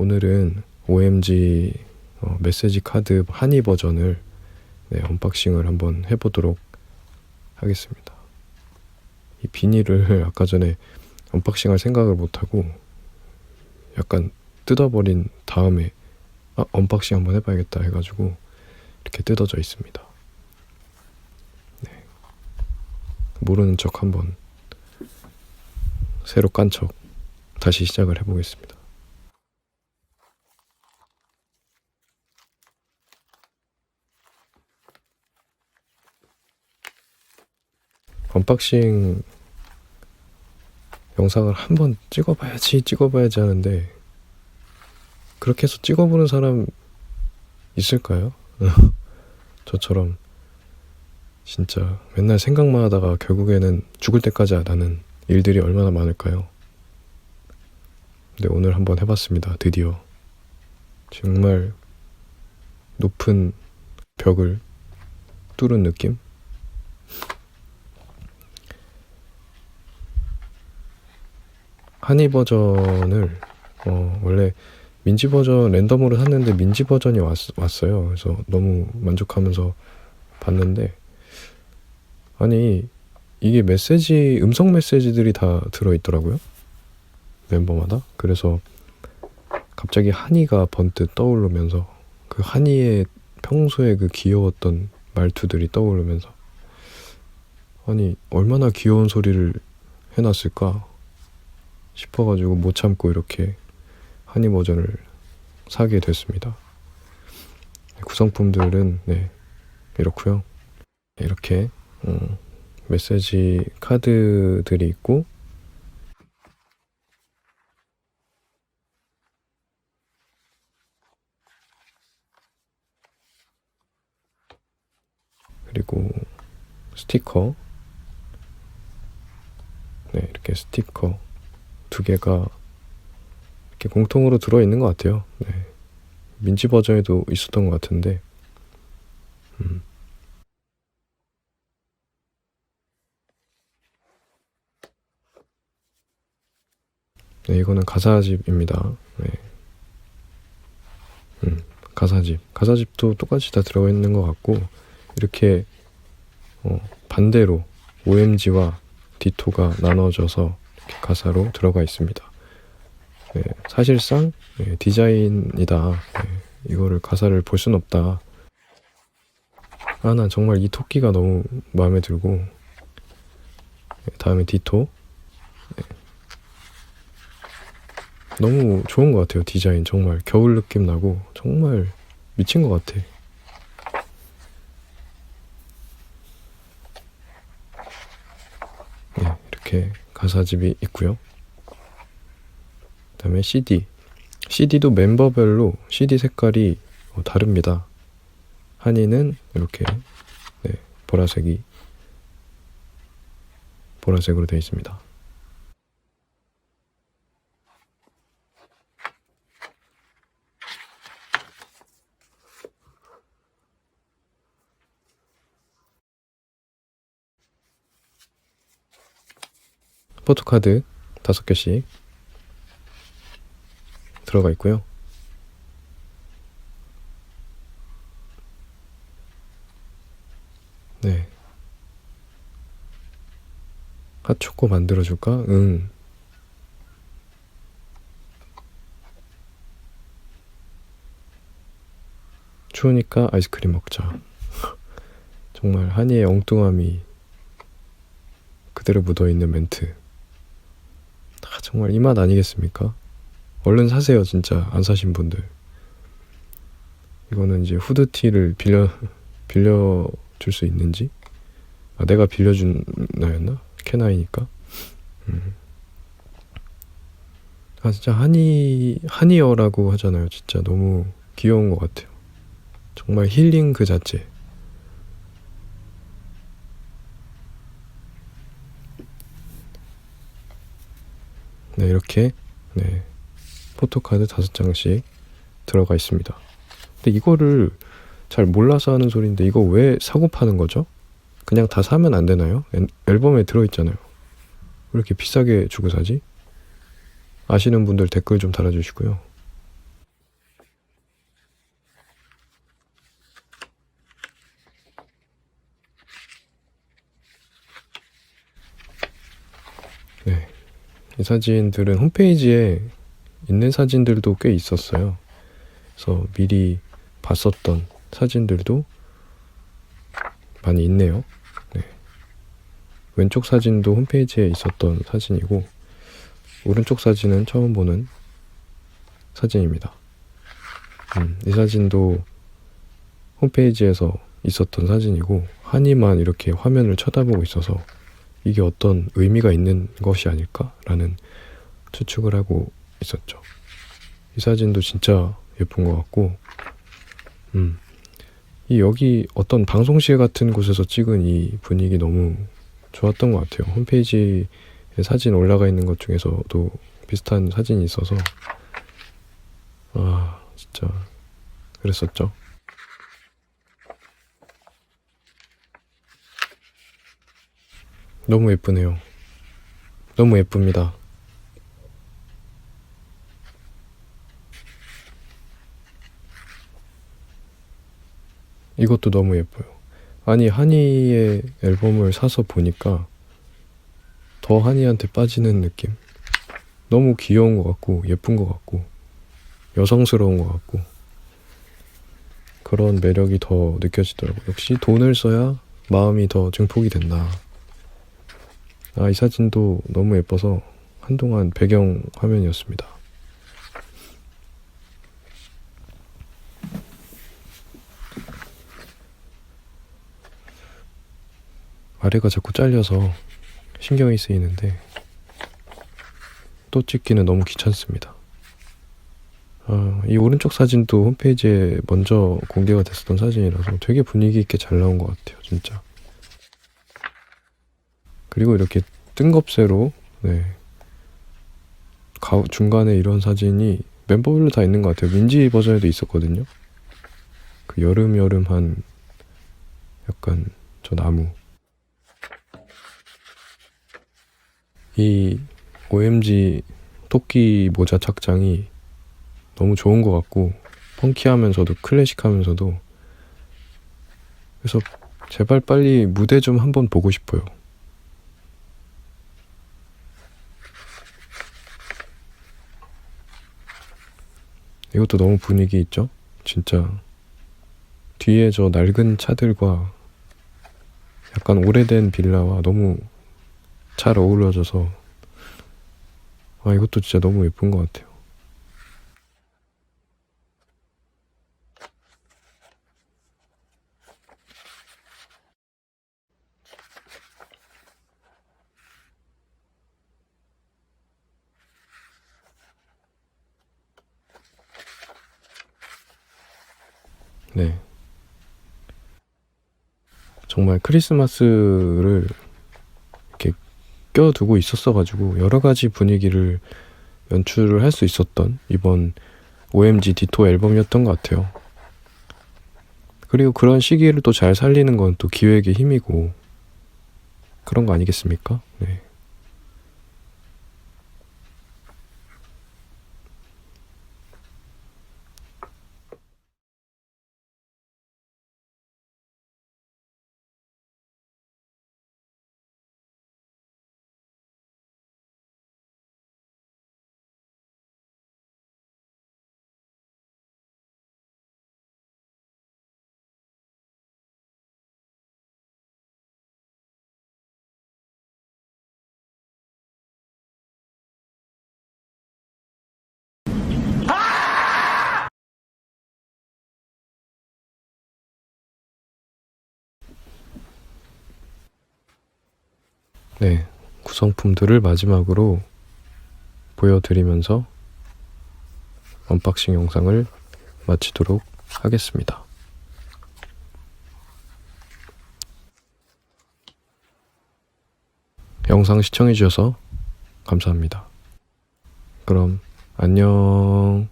오늘은 OMG 어, 메시지 카드 한이 버전을 네, 언박싱을 한번 해보도록 하겠습니다. 이 비닐을 아까 전에 언박싱할 생각을 못하고 약간 뜯어버린 다음에 아, 언박싱 한번 해봐야겠다 해가지고 이렇게 뜯어져 있습니다. 네. 모르는 척 한번 새로 깐 척 다시 시작을 해보겠습니다. 언박싱 영상을 한번 찍어봐야지 찍어봐야지 하는데 그렇게 해서 찍어보는 사람 있을까요? 저처럼 진짜 맨날 생각만 하다가 결국에는 죽을 때까지 안 하는 일들이 얼마나 많을까요? 근데 오늘 한번 해봤습니다. 드디어 정말 높은 벽을 뚫은 느낌? 한이 버전을 어, 원래 민지 버전 랜덤으로 샀는데 민지 버전이 왔, 왔어요. 그래서 너무 만족하면서 봤는데 아니 이게 메시지 음성 메시지들이 다 들어있더라고요. 멤버마다. 그래서 갑자기 한이가 번뜩 떠오르면서 그 한이의 평소에 그 귀여웠던 말투들이 떠오르면서 아니 얼마나 귀여운 소리를 해놨을까 싶어가지고 못 참고 이렇게 한이 버전을 사게 됐습니다. 구성품들은 네 이렇고요. 이렇게 음, 메시지 카드들이 있고 그리고 스티커 네 이렇게 스티커 두 개가 이렇게 공통으로 들어있는 것 같아요. 네. 민지 버전에도 있었던 것 같은데, 음. 네, 이거는 가사집입니다. 네. 음, 가사집. 가사집도 똑같이 다 들어가 있는 것 같고, 이렇게, 어, 반대로 OMG와 디토가 나눠져서 가사로 들어가 있습니다. 네, 사실상 네, 디자인이다. 네, 이거를 가사를 볼 순 없다. 아, 난 정말 이 토끼가 너무 마음에 들고 네, 다음에 디토 네. 너무 좋은 것 같아요 디자인 정말 겨울 느낌 나고 정말 미친 것 같아 네, 이렇게 가사집이 있고요 그다음에 CD. CD도 멤버별로 CD 색깔이 어, 다릅니다. 한이는 이렇게 네, 보라색이 보라색으로 되어 있습니다. 포토카드 다섯 개씩 들어가 있고요. 네. 핫초코 만들어줄까? 응. 추우니까 아이스크림 먹자. 정말 한이의 엉뚱함이 그대로 묻어있는 멘트. 아, 정말 이 맛 아니겠습니까? 얼른 사세요, 진짜. 안 사신 분들. 이거는 이제 후드티를 빌려, 빌려줄 수 있는지? 아, 내가 빌려준 나였나? 캐나이니까. 음. 아, 진짜 한이, 한이어라고 하잖아요. 진짜 너무 귀여운 것 같아요. 정말 힐링 그 자체. 네, 이렇게, 네. 포토카드 다섯 장씩 들어가 있습니다. 근데 이거를 잘 몰라서 하는 소리인데 이거 왜 사고 파는 거죠? 그냥 다 사면 안 되나요? 앨범에 들어있잖아요. 왜 이렇게 비싸게 주고 사지? 아시는 분들 댓글 좀 달아주시고요. 이 사진들은 홈페이지에 있는 사진들도 꽤 있었어요. 그래서 미리 봤었던 사진들도 많이 있네요. 네. 왼쪽 사진도 홈페이지에 있었던 사진이고, 오른쪽 사진은 처음 보는 사진입니다. 음, 이 사진도 홈페이지에서 있었던 사진이고, 한이만 이렇게 화면을 쳐다보고 있어서 이게 어떤 의미가 있는 것이 아닐까라는 추측을 하고 있었죠. 이 사진도 진짜 예쁜 것 같고, 음, 이 여기 어떤 방송실 같은 곳에서 찍은 이 분위기 너무 좋았던 것 같아요. 홈페이지에 사진 올라가 있는 것 중에서도 비슷한 사진이 있어서, 아, 진짜, 그랬었죠. 너무 예쁘네요. 너무 예쁩니다. 이것도 너무 예뻐요. 아니, 한이의 앨범을 사서 보니까 더 한이한테 빠지는 느낌? 너무 귀여운 것 같고, 예쁜 것 같고, 여성스러운 것 같고, 그런 매력이 더 느껴지더라고요. 역시 돈을 써야 마음이 더 증폭이 된다. 아, 이 사진도 너무 예뻐서 한동안 배경 화면이었습니다. 아래가 자꾸 잘려서 신경이 쓰이는데 또 찍기는 너무 귀찮습니다. 아, 이 오른쪽 사진도 홈페이지에 먼저 공개가 됐었던 사진이라서 되게 분위기 있게 잘 나온 것 같아요, 진짜. 그리고 이렇게 뜬겁새로 네. 가, 중간에 이런 사진이 멤버별로 다 있는 것 같아요. 민지 버전에도 있었거든요. 그 여름 여름한 약간 저 나무. 이 OMG 토끼 모자 착장이 너무 좋은 것 같고 펑키하면서도 클래식하면서도 그래서 제발 빨리 무대 좀 한번 보고 싶어요. 이것도 너무 분위기 있죠? 진짜 뒤에 저 낡은 차들과 약간 오래된 빌라와 너무 잘 어우러져서 아 이것도 진짜 너무 예쁜 것 같아요. 네. 정말 크리스마스를 이렇게 껴두고 있었어가지고 여러 가지 분위기를 연출을 할 수 있었던 이번 OMG 디토 앨범이었던 것 같아요. 그리고 그런 시기를 또 잘 살리는 건 또 기획의 힘이고 그런 거 아니겠습니까? 네. 네, 구성품들을 마지막으로 보여드리면서 언박싱 영상을 마치도록 하겠습니다. 영상 시청해주셔서 감사합니다. 그럼 안녕.